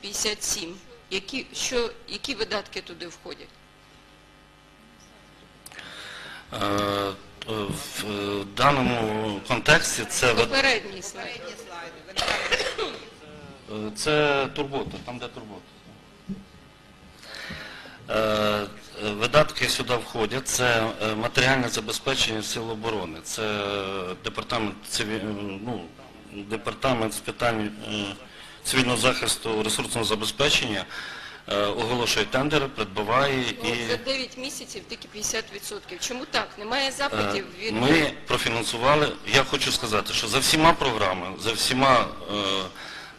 57. Які, що, які видатки туди входять? Е, е, В е, даному контексті це, вид- Попередній слайд. е, це турбота, там де турбота. Видатки сюди входять, це матеріальне забезпечення Сил оборони, це департамент, циві- ну, департамент з питань цивільного захисту ресурсного забезпечення е, оголошує тендери, придбаває Ну, і за 9 місяців тільки 50%. Чому так? Немає запитів Е, від... Ми профінансували, я хочу сказати, що за всіма програмами, за всіма е,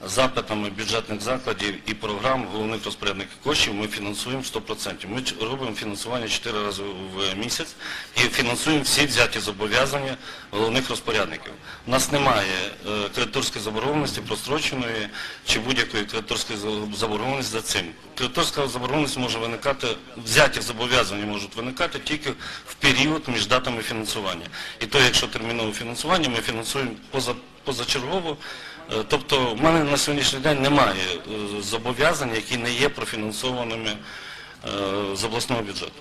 запитами бюджетних закладів і програм головних розпорядників коштів ми фінансуємо 100%. Ми робимо фінансування 4 рази в місяць і фінансуємо всі взяті зобов'язання головних розпорядників. У нас немає е, кредиторської заборгованості, простроченої чи будь-якої кредиторської за- заборгованості за цим. Кредиторська заборгованість може виникати, взяті зобов'язання можуть виникати тільки в період між датами фінансування. І то, якщо термінове фінансування, ми фінансуємо поза, позачергово. Е, Тобто в мене на сьогоднішній день немає е, зобов'язань, які не є профінансованими е, з обласного бюджету.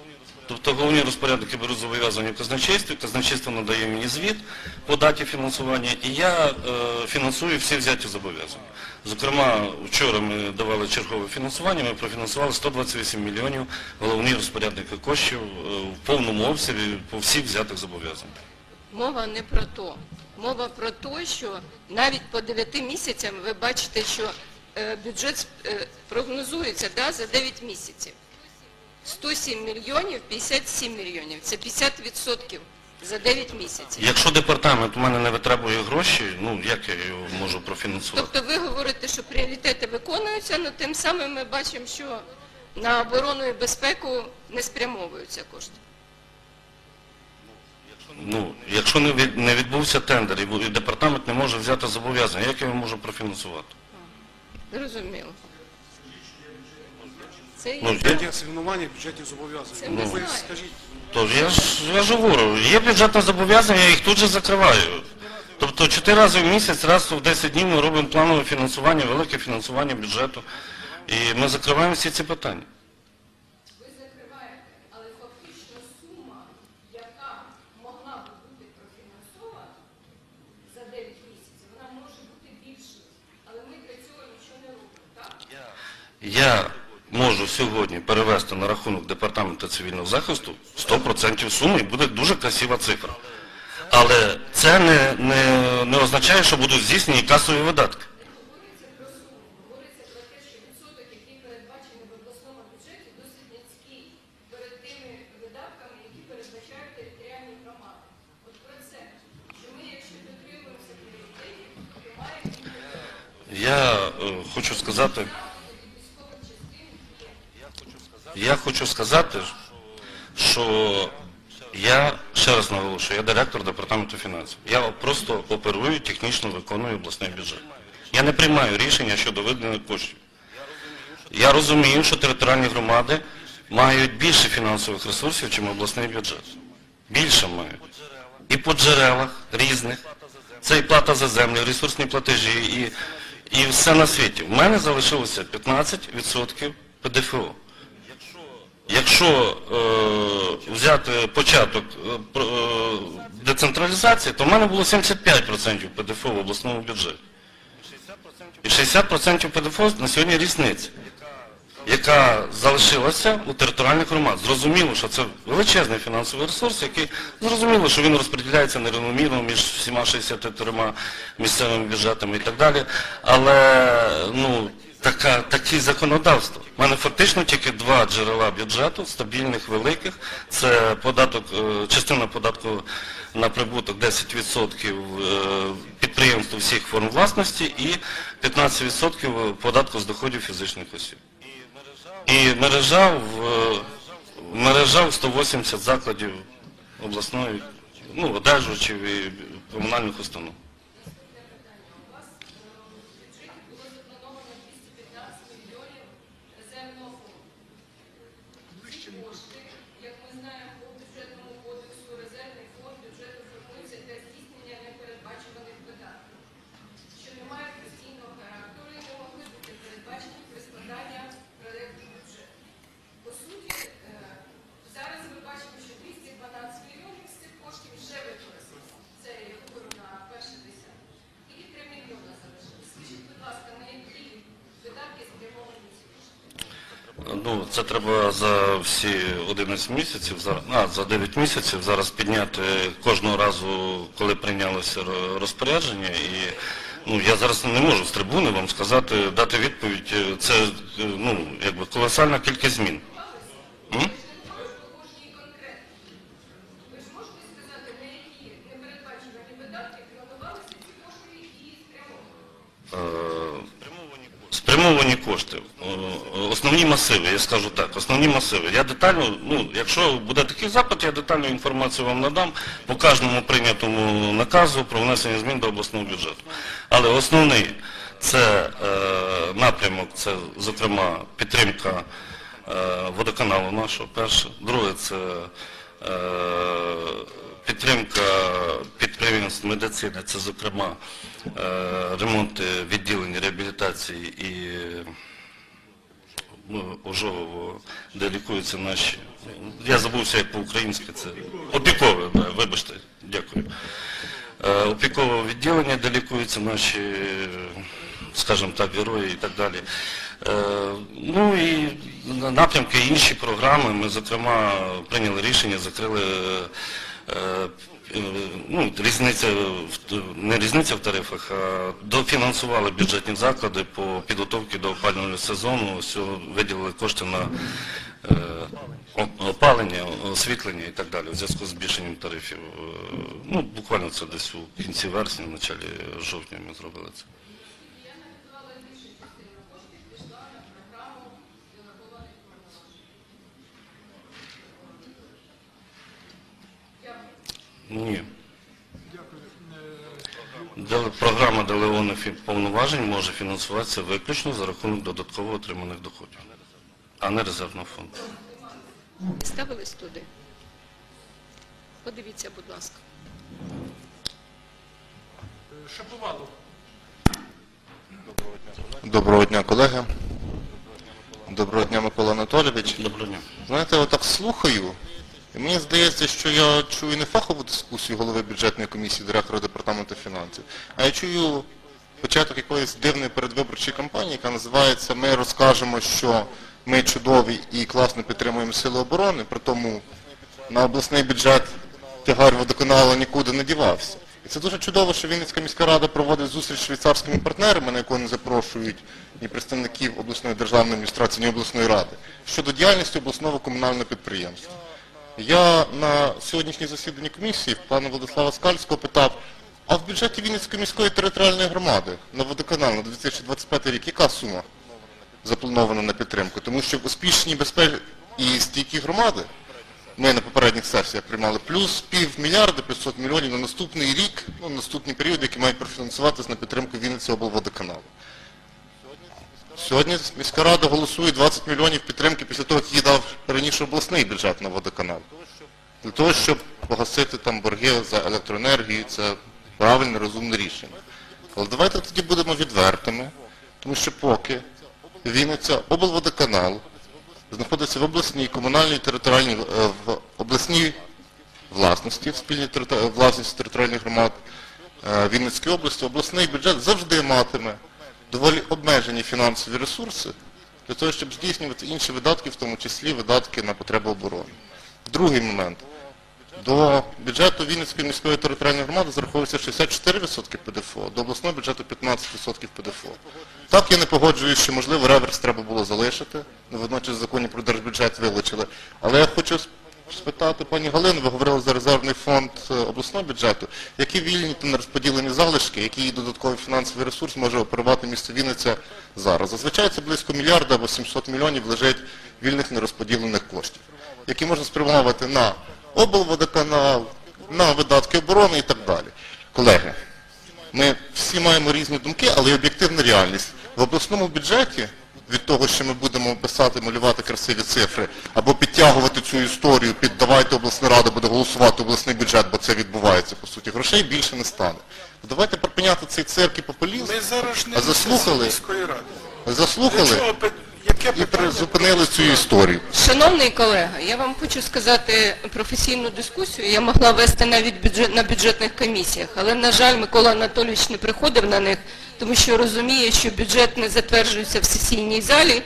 Тобто головні розпорядники беруть зобов'язання в казначействі, казначейство надає мені звіт по даті фінансування, і я фінансую всі взяті зобов'язання. Зокрема, вчора ми давали чергове фінансування, ми профінансували 128 мільйонів головні розпорядники коштів в повному обсязі по всіх взятих зобов'язаннях. Мова не про то. Мова про те, що навіть по 9 місяцям ви бачите, що е, бюджет е, прогнозується да, за 9 місяців. 107 мільйонів, 57 мільйонів. Це 50% за 9 місяців. Якщо департамент у мене не витребує гроші, ну як я його можу профінансувати? Тобто ви говорите, що пріоритети виконуються, але тим самим ми бачимо, що на оборону і безпеку не спрямовуються кошти. Ну, якщо не, від, не відбувся тендер і і департамент не може взяти зобов'язання, як я його можу профінансувати? Зрозуміло. Це Ну, є. Бюджетні асигнування, Це зобов'язання. ми Ну, ви знаємо. скажіть, Тож я ж, я ж говорю, є бюджетне зобов'язання, я їх тут же закриваю. Тобто чотири рази в місяць, раз в 10 днів ми робимо планове фінансування, велике фінансування бюджету. І ми закриваємо всі ці питання. Ви закриваєте, але фактично сума, яка могла б бути профінансована за 9 місяців, вона може бути більшою. Але ми для цього нічого не робимо, так? Я можу сьогодні перевести на рахунок департаменту цивільного захисту 100% суми і буде дуже красива цифра. Але це не, не, не означає, що будуть здійснені касові видатки. Я е, хочу сказати, я хочу сказати, що я ще раз наголошую, я директор департаменту фінансів. Я просто оперую, технічно виконую обласний бюджет. Я не приймаю рішення щодо виділення коштів. Я розумію, що територіальні громади мають більше фінансових ресурсів, ніж обласний бюджет. Більше мають. І по джерелах різних. Це і плата за землю, ресурсні платежі, і, і все на світі. У мене залишилося 15% ПДФО. Якщо е, взяти початок е, е, децентралізації, то в мене було 75% ПДФО в обласному бюджеті. І 60% ПДФО на сьогодні різниця, яка залишилася у територіальних громад. Зрозуміло, що це величезний фінансовий ресурс, який зрозуміло, що він розподіляється нерівномірно між всіма 63 місцевими бюджетами і так далі. Але ну, така, такі законодавство. У мене фактично тільки два джерела бюджету, стабільних, великих. Це податок, е, частина податку на прибуток 10% е, підприємств всіх форм власності і 15% податку з доходів фізичних осіб. І мережа в, е, мережа в 180 закладів обласної, ну, одержувачів і комунальних установ. резервного фонду. Ці кошти, як ми знаємо по бюджетному кодексу, резервний фонд бюджету формується для здійснення непередбачуваних видатків, що не мають постійного характеру і не могли бути передбачені при Ну, це треба за всі 11 місяців, за, а, за 9 місяців зараз підняти кожного разу, коли прийнялося розпорядження. І ну, я зараз не можу з трибуни вам сказати, дати відповідь. Це ну, якби колосальна кількість змін. М? Е, Спрямовані кошти, Е, основні масиви, я скажу так, основні масиви. Я детально, ну, якщо буде такий запит, я детальну інформацію вам надам по кожному прийнятому наказу про внесення змін до обласного бюджету. Але основний це е, напрямок, це, зокрема, підтримка е, водоканалу нашого, перше. Друге, це е, підтримка підприємств медицини, це, зокрема, е, ремонти відділень реабілітації і ожогово, де лікуються наші. Я забувся як по-українськи, це опікове, да, вибачте, дякую. Е, Опікове відділення, де лікуються наші, скажімо так, герої і так далі. Е, Ну і напрямки інші програми. Ми, зокрема, прийняли рішення, закрили е, ну, різниця, не різниця в тарифах, а дофінансували бюджетні заклади по підготовці до опалювального сезону, виділили кошти на е, опалення, освітлення і так далі, у зв'язку з збільшенням тарифів. Е, Ну, буквально це десь у кінці вересня, в началі жовтня ми зробили це. Ні. Програма делеонних повноважень може фінансуватися виключно за рахунок додатково отриманих доходів, а не резервного фонду. Ставились туди. Подивіться, будь ласка. Шаповалов. Доброго дня, колеги. Доброго дня, Микола Анатолійович. Доброго дня. Знаєте, отак слухаю, мені здається, що я чую не фахову дискусію голови бюджетної комісії, директора департаменту фінансів, а я чую початок якоїсь дивної передвиборчої кампанії, яка називається Ми розкажемо, що ми чудові і класно підтримуємо сили оборони, при тому на обласний бюджет тягар водоканалу нікуди не дівався. І це дуже чудово, що Вінницька міська рада проводить зустріч з швейцарськими партнерами, на яку не запрошують ні представників обласної державної адміністрації, ні обласної ради, щодо діяльності обласного комунального підприємства. Я на сьогоднішній засіданні комісії в пана Владислава Скальського питав, а в бюджеті Вінницької міської територіальної громади на водоканал на 2025 рік яка сума запланована на підтримку? Тому що успішні безпеки і стійкі громади ми на попередніх сесіях приймали плюс пів мільярда 500 мільйонів на наступний рік, ну, на наступний період, який має профінансуватись на підтримку Вінниці облводоканалу. Сьогодні міська рада голосує 20 мільйонів підтримки після того, як їй дав раніше обласний бюджет на водоканал. Для того, щоб погасити там борги за електроенергію, це правильне, розумне рішення. Але давайте тоді будемо відвертими, тому що поки Вінниця облводоканал знаходиться в обласній комунальній територіальній е, в обласній власності, в спільній власності територіальних громад е, Вінницької області, обласний бюджет завжди матиме доволі обмежені фінансові ресурси для того, щоб здійснювати інші видатки, в тому числі видатки на потреби оборони. Другий момент. До бюджету Вінницької міської територіальної громади зараховується 64% ПДФО, до обласного бюджету 15% ПДФО. Так я не погоджуюсь, що можливо реверс треба було залишити, ну, водночас в законі про держбюджет вилучили. Але я хочу спитати пані Галину, ви говорили за резервний фонд е, обласного бюджету, які вільні та нерозподілені залишки, який додатковий фінансовий ресурс може оперувати місто Вінниця зараз. Зазвичай це близько мільярда або 700 мільйонів лежить вільних нерозподілених коштів, які можна спрямовувати на облводоканал, на видатки оборони і так далі. Колеги, ми всі маємо різні думки, але є об'єктивна реальність. В обласному бюджеті від того, що ми будемо писати, малювати красиві цифри, або підтягувати цю історію під давайте обласна рада буде голосувати обласний бюджет, бо це відбувається, по суті, грошей більше не стане. Давайте припиняти цей цирк і популізм. Ми зараз не заслухали? Заслухали і призупинили цю історію. Шановний колега, я вам хочу сказати професійну дискусію. Я могла вести навіть бюджет, на бюджетних комісіях, але, на жаль, Микола Анатолійович не приходив на них, тому що розуміє, що бюджет не затверджується в сесійній залі,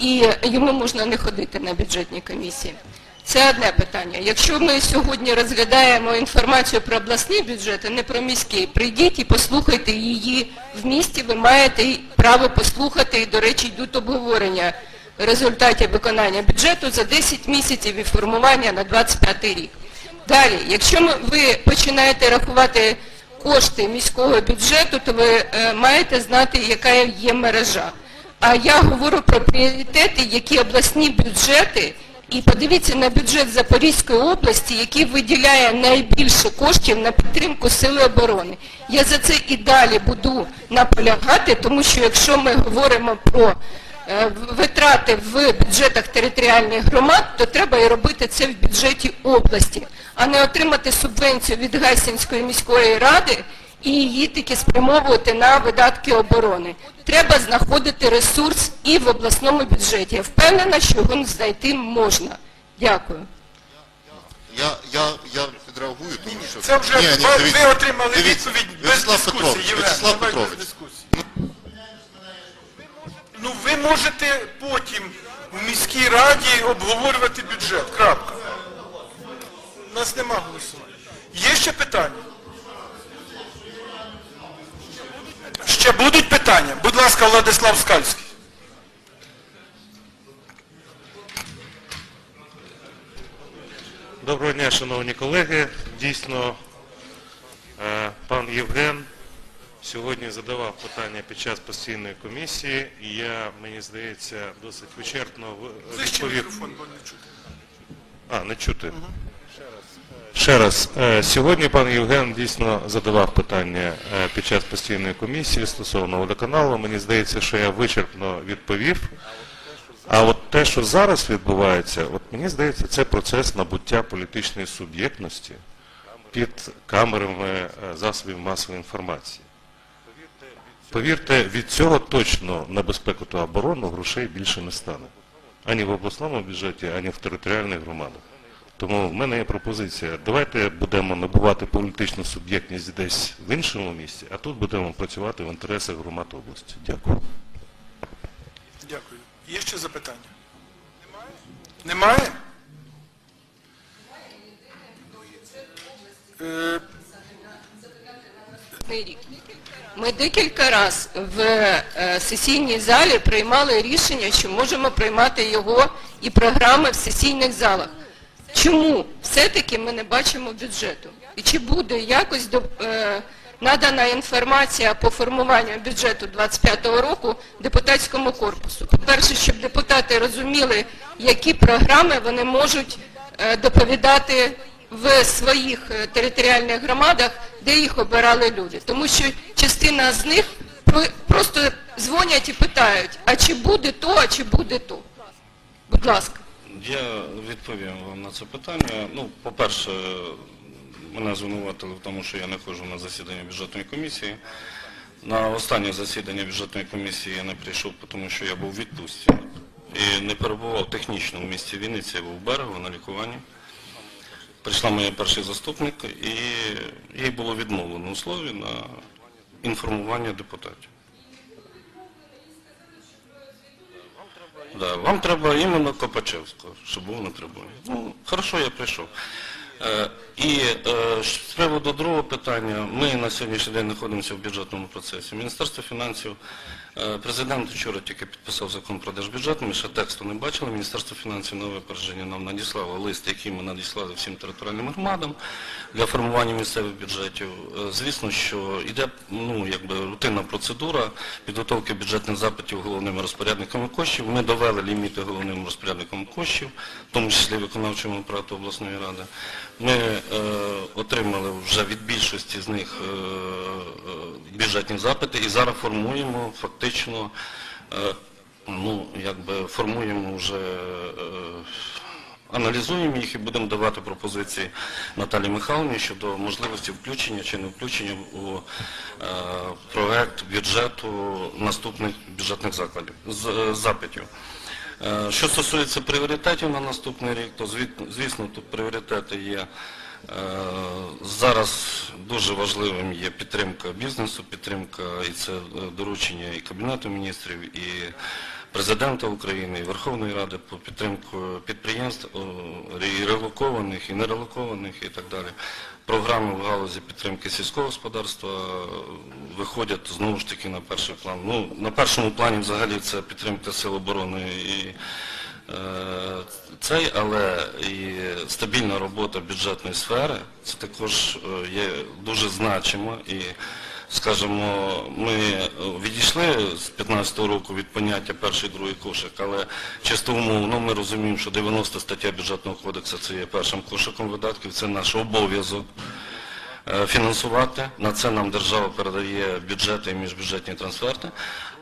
і йому можна не ходити на бюджетні комісії. Це одне питання. Якщо ми сьогодні розглядаємо інформацію про обласний бюджет, а не про міський, прийдіть і послухайте її в місті, ви маєте право послухати, і, до речі, йдуть обговорення результатів виконання бюджету за 10 місяців і формування на 25 рік. Далі, якщо ви починаєте рахувати кошти міського бюджету, то ви е, маєте знати, яка є мережа. А я говорю про пріоритети, які обласні бюджети, і подивіться на бюджет Запорізької області, який виділяє найбільше коштів на підтримку Сили оборони. Я за це і далі буду наполягати, тому що якщо ми говоримо про е, витрати в бюджетах територіальних громад, то треба і робити це в бюджеті області, а не отримати субвенцію від Гайсинської міської ради і її таки спрямовувати на видатки оборони. Треба знаходити ресурс і в обласному бюджеті. Я впевнена, що його знайти можна. Дякую. Я, я, я відреагую, тому що... Це вже Ні, ні, ви, дивіться, ви отримали дивіться, відповідь без Вячеслав дискусії. Петрович, Євген, Вячеслав Петрович. Ну ви можете потім в міській раді обговорювати бюджет. Крапка. У нас нема голосування. Є ще питання? Ще будуть питання? Будь ласка, Владислав Скальський. Доброго дня, шановні колеги. Дійсно, е, пан Євген сьогодні задавав питання під час постійної комісії, і я, мені здається, досить вичерпно відповів. А, не чути. Ще раз. Е, Сьогодні пан Євген дійсно задавав питання е, під час постійної комісії стосовно водоканалу. Мені здається, що я вичерпно відповів. А от те, що зараз відбувається, от мені здається, це процес набуття політичної суб'єктності під камерами е, засобів масової інформації. Повірте, від цього точно на безпеку та оборону грошей більше не стане. Ані в обласному бюджеті, ані в територіальних громадах. Тому в мене є пропозиція. Давайте будемо набувати політичну суб'єктність десь в іншому місці, а тут будемо працювати в інтересах громад області. Дякую. Дякую. Є ще запитання? Немає? Е, Ми декілька разів в е, сесійній залі приймали рішення, що можемо приймати його і програми в сесійних залах. Чому все-таки ми не бачимо бюджету? І чи буде якось е, надана інформація по формуванню бюджету 25-го року депутатському корпусу? По-перше, щоб депутати розуміли, які програми вони можуть е, доповідати в своїх е, територіальних громадах, де їх обирали люди. Тому що частина з них просто дзвонять і питають, а чи буде то, а чи буде то. Будь ласка. Я відповім вам на це питання. Ну, по-перше, мене звинуватили в тому, що я не ходжу на засідання бюджетної комісії. На останнє засідання бюджетної комісії я не прийшов, тому що я був у відпустці і не перебував технічно в місті Вінниці, я був в берегу на лікуванні. Прийшла моя перший заступник і їй було відмовлено у слові на інформування депутатів. Да, вам треба іменно Копачевського, щоб був на трибуні. Ну, хорошо, я прийшов. І е, з приводу другого питання, ми на сьогоднішній день знаходимося в бюджетному процесі. Міністерство фінансів, е, президент вчора тільки підписав закон про держбюджет, ми ще тексту не бачили. Міністерство фінансів на випередження нам надіслало лист, який ми надіслали всім територіальним громадам для формування місцевих бюджетів. Е, Звісно, що йде ну, якби, рутинна процедура підготовки бюджетних запитів головними розпорядниками коштів. Ми довели ліміти головним розпорядникам коштів, в тому числі виконавчому апарату обласної ради. Ми е, отримали вже від більшості з них е, е, бюджетні запити і зараз формуємо фактично, е, ну, якби формуємо вже е, аналізуємо їх і будемо давати пропозиції Наталі Михайловні щодо можливості включення чи не включення у е, проект бюджету наступних бюджетних закладів, з, е, запитів. Е, Що стосується пріоритетів на наступний рік, то звісно тут пріоритети є. Е, Зараз дуже важливим є підтримка бізнесу, підтримка і це е, доручення і Кабінету міністрів, і Президента України, і Верховної Ради по підтримку підприємств і релокованих, і нерелокованих і так далі. Програми в галузі підтримки сільського господарства е, виходять знову ж таки на перший план. Ну, на першому плані взагалі це підтримка сил оборони і цей, але і стабільна робота бюджетної сфери, це також е, є дуже значимо і скажімо, ми е, відійшли з 15-го року від поняття перший, другий кошик, але чисто умовно ми розуміємо, що 90 стаття бюджетного кодексу це є першим кошиком видатків, це наш обов'язок е, фінансувати. На це нам держава передає бюджети і міжбюджетні трансферти.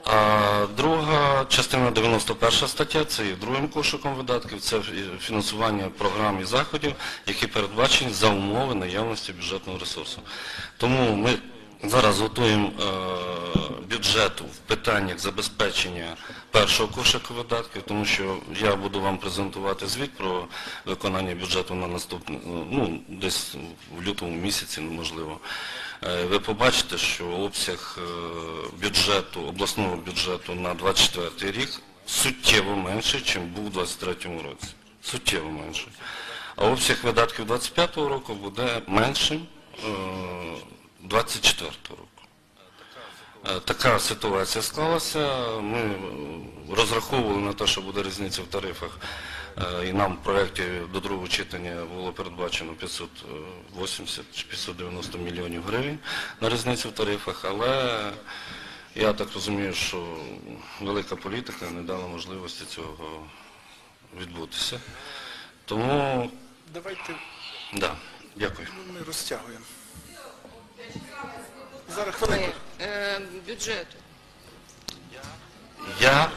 А друга частина 91 стаття, це є другим кошиком видатків, це фінансування програм і заходів, які передбачені за умови наявності бюджетного ресурсу. Тому ми зараз готуємо е, бюджет в питаннях забезпечення першого кошику видатків, тому що я буду вам презентувати звіт про виконання бюджету на наступний, ну, десь в лютому місяці, можливо. Е, Ви побачите, що обсяг е, бюджету, обласного бюджету на 24 рік суттєво менший, ніж був у 23 році. Суттєво менший. А обсяг видатків 25 року буде меншим е, 24 року. Е, Така ситуація склалася. Ми е, розраховували на те, що буде різниця в тарифах. Е, І нам в проєкті до другого читання було передбачено 580 чи 590 мільйонів гривень на різницю в тарифах, але я так розумію, що велика політика не дала можливості цього відбутися. Тому, Давайте да, дякую. ми розтягуємо. Зараз хвилинку. Е, бюджету. Я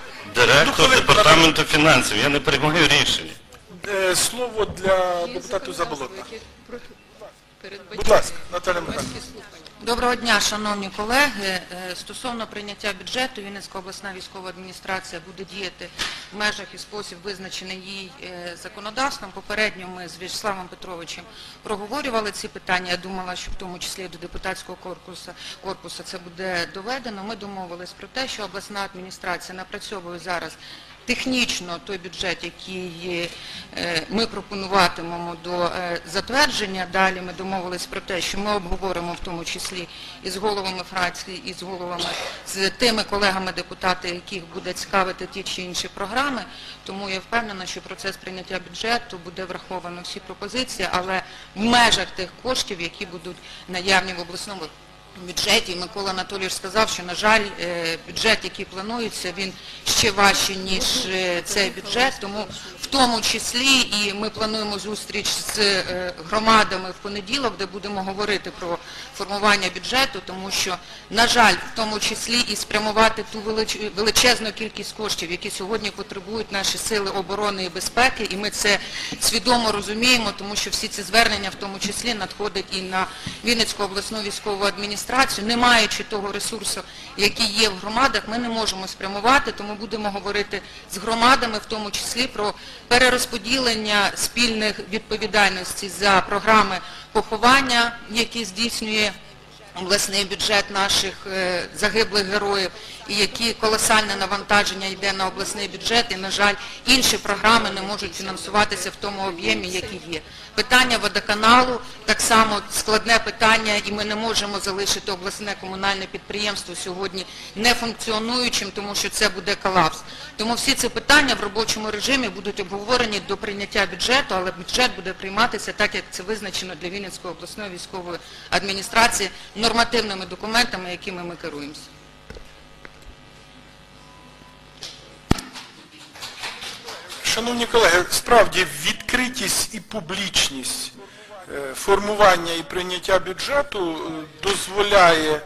директор департаменту фінансів, я не приймаю рішення. Е, Слово для депутату законодавство, Будь ласка, Наталя Михайлівна. Доброго дня, шановні колеги. Е, Стосовно прийняття бюджету, Вінницька обласна військова адміністрація буде діяти в межах і спосіб, визначений їй е, законодавством. Попередньо ми з В'ячеславом Петровичем проговорювали ці питання. Я думала, що в тому числі до депутатського корпусу, корпусу це буде доведено. Ми домовились про те, що обласна адміністрація напрацьовує зараз технічно той бюджет, який е, ми пропонуватимемо до е, затвердження. Далі ми домовились про те, що ми обговоримо в тому числі і з головами фракцій, і з головами, з тими колегами депутати, яких буде цікавити ті чи інші програми. Тому я впевнена, що процес прийняття бюджету буде враховано всі пропозиції, але в межах тих коштів, які будуть наявні в обласному бюджеті. Микола Анатолійович сказав, що, на жаль, е, бюджет, який планується, він ще важчий, ніж е, цей бюджет, тому в тому числі і ми плануємо зустріч з е, громадами в понеділок, де будемо говорити про формування бюджету, тому що, на жаль, в тому числі і спрямувати ту величезну кількість коштів, які сьогодні потребують наші сили оборони і безпеки, і ми це свідомо розуміємо, тому що всі ці звернення в тому числі надходять і на Вінницьку обласну військову адміністрацію, не маючи того ресурсу, який є в громадах, ми не можемо спрямувати, тому будемо говорити з громадами, в тому числі про перерозподілення спільних відповідальностей за програми поховання, які здійснює обласний бюджет наших е, загиблих героїв, і які колосальне навантаження йде на обласний бюджет, і, на жаль, інші програми не можуть фінансуватися в тому об'ємі, який є. Питання водоканалу так само складне питання, і ми не можемо залишити обласне комунальне підприємство сьогодні не функціонуючим, тому що це буде колапс. Тому всі ці питання в робочому режимі будуть обговорені до прийняття бюджету, але бюджет буде прийматися так, як це визначено для Вінницької обласної військової адміністрації нормативними документами, якими ми керуємося. Шановні колеги, справді відкритість і публічність е, формування і прийняття бюджету е, дозволяє